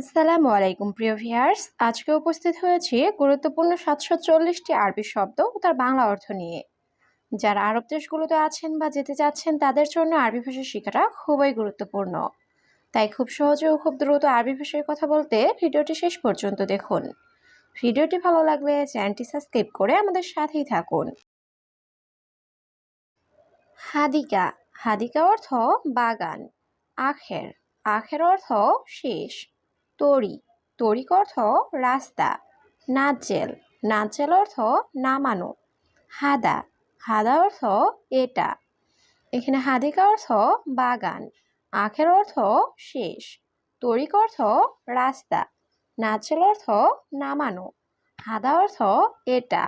আসসালামু আলাইকুম, প্রিয় ভিয়ার্স আজকে উপস্থিত হয়েছি গুরুত্বপূর্ণ সাতশো চল্লিশটি আরবি শব্দ ও তার বাংলা অর্থ নিয়ে। যারা আরব দেশগুলোতে আছেন বা যেতে চাচ্ছেন, তাদের জন্য আরবি ভাষা শেখাটা খুবই গুরুত্বপূর্ণ। তাই খুব সহজে ও খুব দ্রুত আরবি ভাষায় কথা বলতে ভিডিওটি শেষ পর্যন্ত দেখুন। ভিডিওটি ভালো লাগলে চ্যানেলটি সাবস্ক্রাইব করে আমাদের সাথেই থাকুন। হাদিকা। হাদিকা অর্থ বাগান। আখের। আখের অর্থ শেষ। তরি। তরিক অর্থ রাস্তা। নাচেল। নাচেল অর্থ নামানো। হাদা। হাদা অর্থ এটা। এখানে হাদিকা অর্থ বাগান। আখের অর্থ শেষ। তরিক অর্থ রাস্তা। নাচেল অর্থ নামানো। হাদা অর্থ এটা।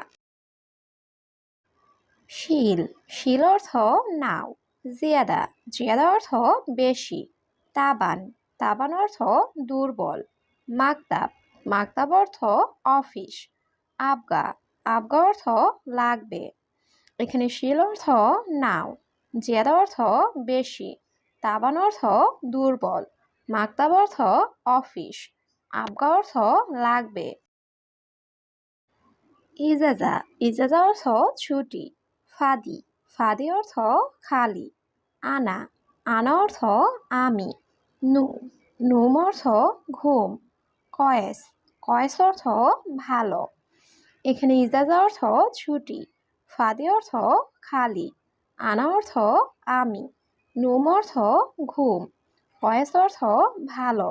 শিল। শিল অর্থ নাও। জিয়াদা। জিয়াদা অর্থ বেশি। তাবান। তাবান অর্থ দুর্বল। মাকতাব মাকতাব অর্থ অফিস। আবগা আবগা অর্থ লাগবে। এখানে শিল অর্থ নাও, জিয়াদা অর্থ বেশি। তাবান অর্থ দুর্বল মাকতাব অর্থ অফিস। আবগা অর্থ লাগবে। ইজাজা ইজাজা অর্থ ছুটি। ফাদি ফাদি অর্থ খালি। আনা আনা অর্থ আমি। নু নুম অর্থ ঘুম। কয়েস কয়েস অর্থ ভালো। এখানে ইজাজা অর্থ ছুটি। ফাদি অর্থ খালি। আনা অর্থ আমি। নুম অর্থ ঘুম। কয়েস অর্থ ভালো।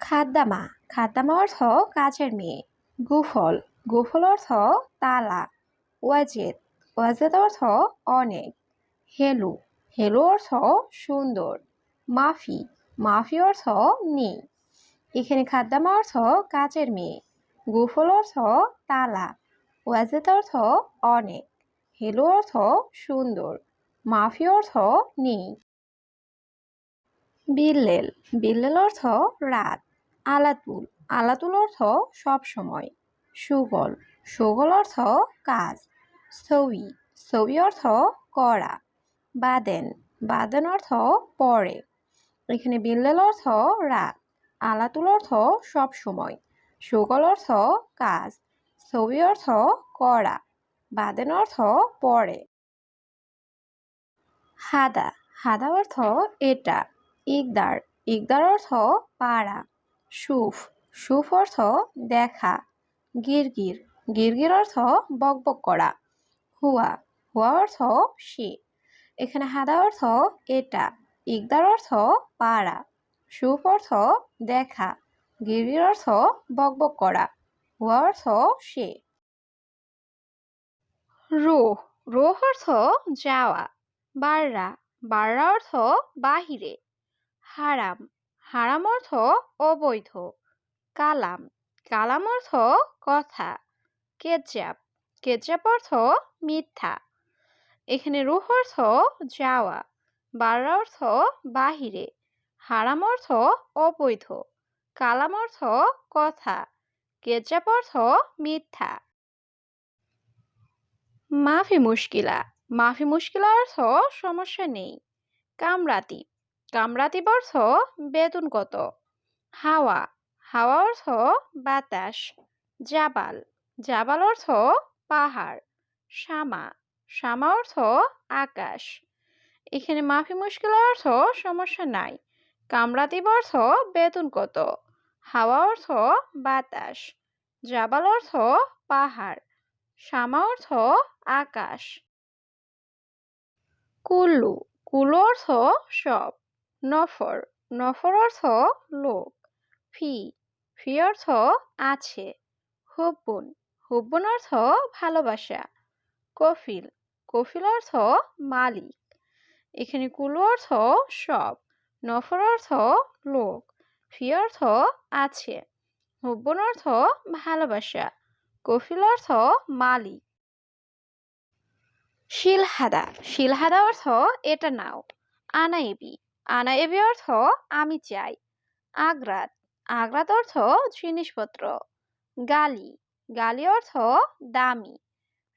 খাদ্দামা খাদ্দামা অর্থ কাজের মেয়ে। গুফল গুফল অর্থ তালা। ওয়াজেদ ওয়াজেদ অর্থ অনেক। হেলু হেলু অর্থ সুন্দর। মাফি মাফি অর্থ নেই। এখানে খাদ্দামা অর্থ কাজের মেয়ে। গুফল অর্থ তালা। ওয়াজেদ অর্থ অনেক। হেলু অর্থ সুন্দর। মাফি অর্থ নেই। বিল্লেল বিল্লেল অর্থ রাত। আলাতুল আলাতুল অর্থ সব সময়। সুগল সুগল অর্থ কাজ। সৌই সৌই অর্থ করা। বাদেন। বাদেন অর্থ পরে। এখানে বিল্লেল অর্থ রাত। আলাতুল অর্থ সব সময়। সুগল অর্থ কাজ। ছবি অর্থ করা। বাদেন অর্থ পরে। হাদা। হাদা অর্থ এটা। ইকদার। ইকদার অর্থ পাড়া। সুফ। সুফ অর্থ দেখা। গিরগির। গিরগির অর্থ বকবক করা। হুয়া। হুয়া অর্থ সে এখানে হাদা অর্থ এটা ইকদার অর্থ পাড়া, সুফ অর্থ দেখা, গিরির অর্থ বকবক করা, হুয়া অর্থ সে। রোহ রোহ অর্থ যাওয়া, বাররা বাররা অর্থ বাহিরে, হারাম হারাম অর্থ অবৈধ, কালাম কালাম অর্থ কথা কেজাব কেজাব অর্থ মিথ্যা। এখানে রুহ অর্থ যাওয়া, বাররা অর্থ বাহিরে, হারাম অর্থ অবৈধ, কালাম অর্থ কথা কেজাব অর্থ মিথ্যা। মাফি মুশকিলা মাফি মুশকিলা অর্থ সমস্যা নেই। কামরাতি কামরাতি অর্থ বেতন কত হাওয়া হাওয়া অর্থ বাতাস, জাবাল জাবাল অর্থ পাহাড়, শামা। শামা অর্থ আকাশ। এখানে মাফি মুশকিল অর্থ সমস্যা নাই। কামরাতিব অর্থ বেতন কত? হাওয়া অর্থ বাতাস। জাবাল অর্থ পাহাড়। শামা অর্থ আকাশ। কুল্লু। কুল্লু অর্থ সব। নফর। নফর অর্থ লোক। ফি। ফি অর্থ আছে। হুব্বুন। হুব্বুন অর্থ ভালোবাসা। কফিল। কফিল অর্থ মালিক। এখানে কুলু অর্থ সব নফর অর্থ লোক, ফি অর্থ আছে, হুব্বন অর্থ ভালোবাসা, কফিল অর্থ মালিক। শিলহাদা শিলহাদা অর্থ এটা নাও আনাইবি আনাইবি অর্থ আমি চাই, আগ্রাত আগ্রাত অর্থ জিনিসপত্র, গালি গালি অর্থ দামি,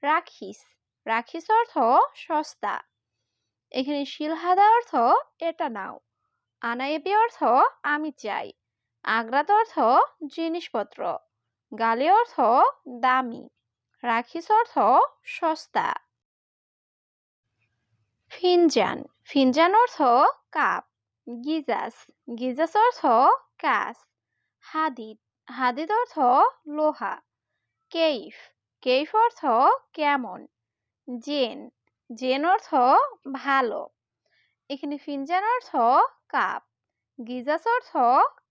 রাখিস রাখিস অর্থ সস্তা। এখানে শিলহাদা অর্থ এটা নাও। আনায়েবি অর্থ আমি চাই। আগ্রাত অর্থ জিনিসপত্র। গালি অর্থ দামি। রাখিস অর্থ সস্তা। ফিনজান। ফিনজান অর্থ কাপ। গিজাস। গিজাস অর্থ কাস হাদিদ। হাদিদ অর্থ লোহা। কেইফ। কেইফ অর্থ কেমন? জেন। জেন অর্থ ভালো। এখানে ফিনজান অর্থ কাপ। গিজাস অর্থ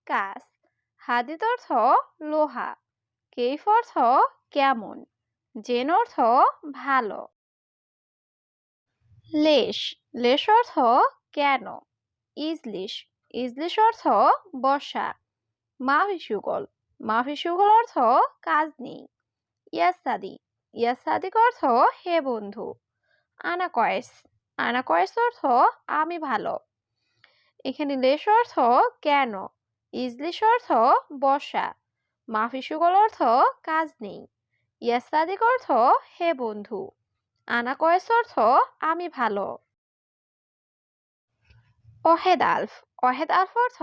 কাস হাদিদ অর্থ লোহা। কেইফ অর্থ কেমন। জেন অর্থ ভালো। লেশ। লেশ অর্থ কেন? ইজলিশ। ইজলিশ অর্থ বসা মাফি সুগল মাফি সুগল অর্থ কাজ নেই। ইয়াসাদি। ইয়াসাদিক অর্থ হে বন্ধু আনা কয়েস আনা কয়েস অর্থ, আমি ভালো। এখানে লেশ অর্থ, কেন? ইজলিশ অর্থ বসা মাফি সুগল অর্থ, কাজ নেই। ইয়াসাদিক অর্থ হে বন্ধু আনা কয়েস অর্থ, আমি ভালো। অহেদ আলফ অহেদ আলফ অর্থ,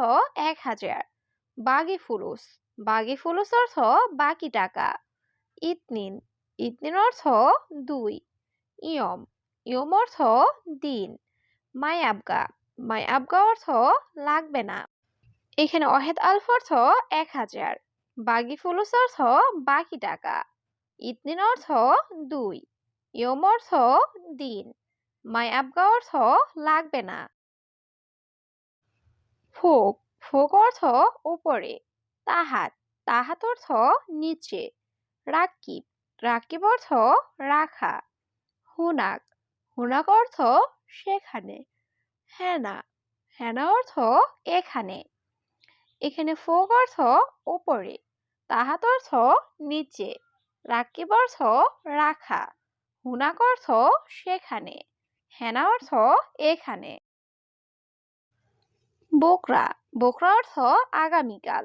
এক হাজার। বাগি ফুলুস বাগি ফুলুস অর্থ, বাকি টাকা। ইতনিন ইতনিন অর্থ দুই। ইয়ম। ইয়ম অর্থ দিন। মাই আবগা। মাই আবগা অর্থ লাগবে না। এখানে অহেদ আলফ অর্থ এক হাজার। বাগি ফুলুস অর্থ বাকি টাকা। ইতনিন অর্থ দুই। ইয়ম অর্থ দিন। মাই আবগা অর্থ লাগবে না। ফোক। ফোক অর্থ উপরে। তাহাত। তাহাত অর্থ নিচে। রাকিব। রাকিব অর্থ রাখা। হুনাক। হুনাক অর্থ সেখানে। হেনা। হেনা অর্থ এখানে। এখানে ফোক অর্থ উপরে তাহাত অর্থ নিচে। রাকিব অর্থ রাখা। হুনাক অর্থ সেখানে। হেনা অর্থ এখানে। বোকরা। বোকরা অর্থ আগামীকাল।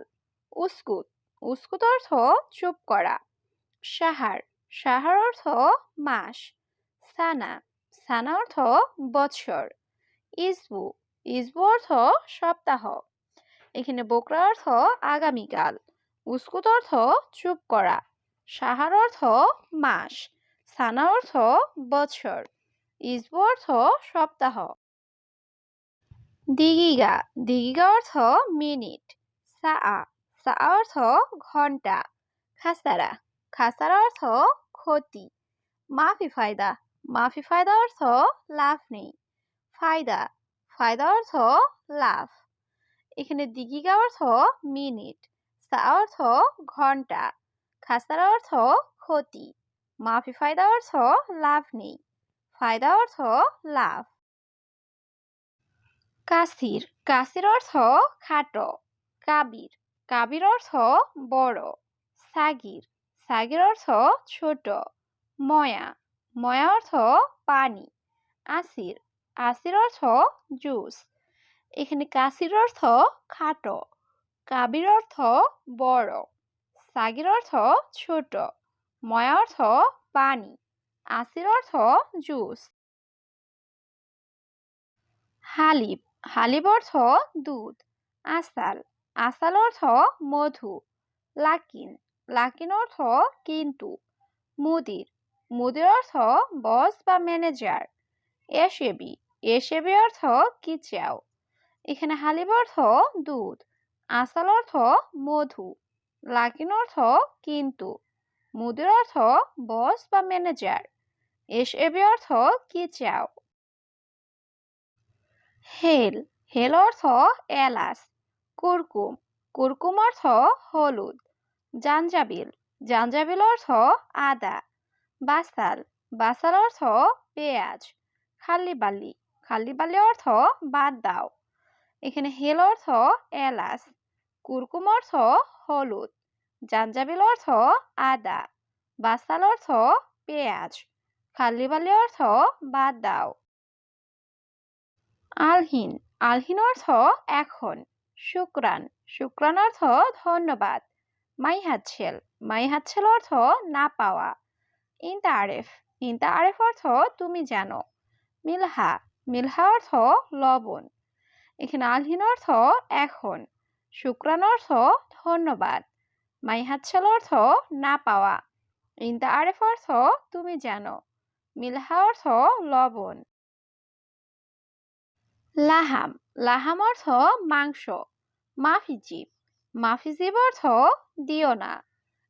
উস্কুত। উস্কুত অর্থ চুপ করা। সাহার। সাহার অর্থ মাস। সানা। সানা অর্থ বৎসর। ইসবু। ইসবু অর্থ সপ্তাহ। এখানে বোকরা অর্থ আগামীকাল। উস্কুত অর্থ চুপ করা। সাহার অর্থ মাস। সানা অর্থ বৎসর। ইসবু অর্থ সপ্তাহ। দিগিগা। দিগিগা অর্থ মিনিট। সা সা অর্থ ঘণ্টা। খাসারা। খাসারা অর্থ ক্ষতি। মাফি ফায়দা। মাফি ফায়দা অর্থ লাভ নেই। ফায়দা। ফায়দা অর্থ লাভ। এখানে দিগিগা অর্থ মিনিট। সা অর্থ ঘণ্টা। খাসার অর্থ ক্ষতি। মাফি ফায়দা অর্থ লাভ নেই। ফায়দা অর্থ লাভ। কাসির। কাসির অর্থ খাটো। কাবির। কাবির অর্থ বড়। সাগির। সাগির অর্থ ছোট। ময়া ময়া অর্থ পানি। আসির আসির অর্থ জুস। এখানে কাসির অর্থ খাটো, কাবির অর্থ বড়। সাগির অর্থ ছোট, ময়া অর্থ পানি, আসির অর্থ জুস। হালিব হালিব অর্থ দুধ। আসাল আসাল অর্থ মধু। লাকিন লাকিন অর্থ কিন্তু। মুদির মুদির অর্থ বস বা ম্যানেজার। এসেবি এসেবি অর্থ কি চাও? এখানে হালিব অর্থ দুধ, আসাল অর্থ মধু, লাকিন অর্থ কিন্তু। মুদির অর্থ বস বা ম্যানেজার। এসেবি অর্থ কি চাও? হেল হেল অর্থ এলাচ। কুরকুম কুরকুম অর্থ হলুদ। জাঞ্জাবিল। জাঞ্জাবিল অর্থ আদা। বাসাল। বাসাল অর্থ পেঁয়াজ। খালি বালি খালি বালি অর্থ বাদ দাও। এখানে হেল অর্থ এলাচ। কুরকুম অর্থ হলুদ। জাঞ্জাবিল অর্থ আদা। বাসাল অর্থ পেঁয়াজ। খালি বালি অর্থ বাদ দাও। আলহিন। আলহিন অর্থ এখন। শুক্রান। শুক্রান অর্থ ধন্যবাদ। মাই হাতছেল মাই হাতছেল অর্থ না পাওয়া। ইনতা আরেফ ইনতা আরেফ অর্থ তুমি জানো। মিলহা। মিলহা অর্থ লবণ। এখানে আলহীন অর্থ এখন। শুক্রান অর্থ ধন্যবাদ। মাইহাচ্ছাল অর্থ না পাওয়া। ইন্দা আরেফ অর্থ তুমি জানো। মিলহা অর্থ লবণ। লাহাম। লাহাম অর্থ মাংস। মাফিজিব মাফিজিব অর্থ দিও না।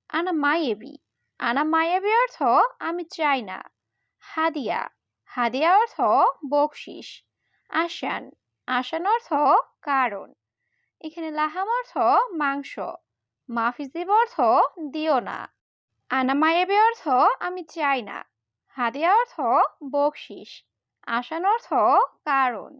আনা মায়েবি। আনা মায়াবি অর্থ আমি চাই না। হাদিয়া। হাদিয়া অর্থ বকশিস। আসান। আসান অর্থ কারণ। এখানে লাহাম অর্থ মাংস। মাফিজিব অর্থ দিও না। আনা মায়াবি অর্থ আমি চাই না। হাদিয়া অর্থ বকশিস। আসান অর্থ কারণ।